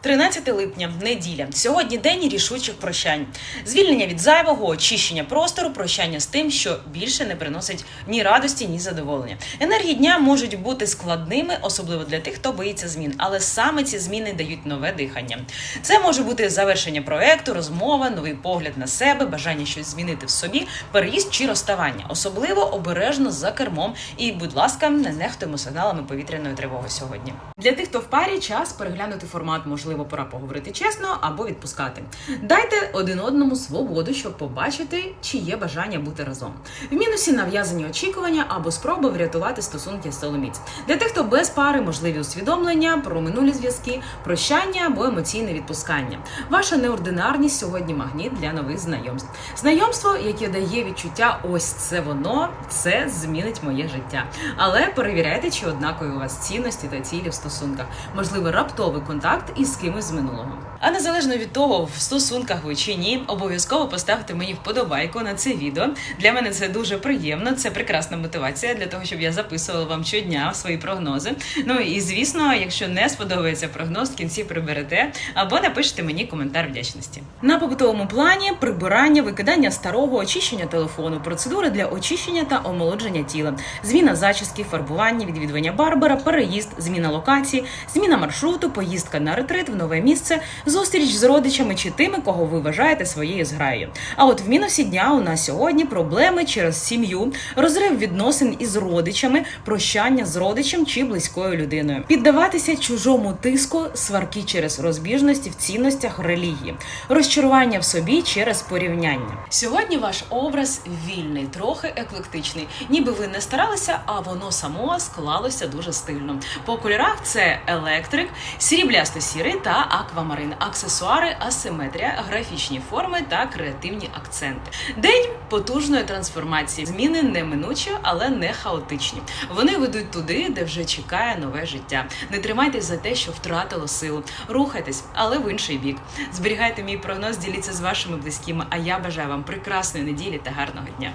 13 липня, неділя. Сьогодні день рішучих прощань. Звільнення від зайвого, очищення простору, прощання з тим, що більше не приносить ні радості, ні задоволення. Енергії дня можуть бути складними, особливо для тих, хто боїться змін. Але саме ці зміни дають нове дихання. Це може бути завершення проекту, розмова, новий погляд на себе, бажання щось змінити в собі, переїзд чи розставання. Особливо обережно за кермом. І, будь ласка, не нехтуємо сигналами повітряної тривоги сьогодні. Для тих, хто в парі, час переглянути формат, можливо, пора поговорити чесно або відпускати. Дайте один одному свободу, щоб побачити, чи є бажання бути разом. В мінусі нав'язані очікування або спроби врятувати стосунки соломіць. Для тих, хто без пари, можливі усвідомлення про минулі зв'язки, прощання або емоційне відпускання. Ваша неординарність сьогодні магніт для нових знайомств. Знайомство, яке дає відчуття, ось це воно, це змінить моє життя. Але перевіряйте, чи однакові у вас цінності та цілі в стосунках. Можливо, раптовий контакт із кимось з минулого. А незалежно від того, в стосунках ви чи ні, обов'язково поставте мені вподобайку на це відео. Для мене це дуже приємно. Це прекрасна мотивація для того, щоб я записувала вам щодня свої прогнози. Ну і звісно, якщо не сподобається прогноз, в кінці приберете або напишете мені коментар вдячності. На побутовому плані прибирання, викидання старого, очищення телефону, процедури для очищення та омолодження тіла, зміна зачіски, фарбування, відвідування барбера, переїзд, зміна локації, зміна маршруту, поїздка на ретрит в нове місце, зустріч з родичами чи тими, кого ви вважаєте своєю зграєю. А от в мінусі дня у нас сьогодні проблеми через сім'ю, розрив відносин із родичами, прощання з родичем чи близькою людиною, піддаватися чужому тиску, сварки через розбіжності в цінностях релігії, розчарування в собі через порівняння. Сьогодні ваш образ вільний, трохи еклектичний, ніби ви не старалися, а воно само склалося дуже стильно. По кольорах це електрик, сріблясто сірий та аквамарин, аксесуари, асиметрія, графічні форми та креативні акценти. День потужної трансформації. Зміни неминучі, але не хаотичні. Вони ведуть туди, де вже чекає нове життя. Не тримайтесь за те, що втратило силу. Рухайтесь, але в інший бік. Зберігайте мій прогноз, діліться з вашими близькими. А я бажаю вам прекрасної неділі та гарного дня.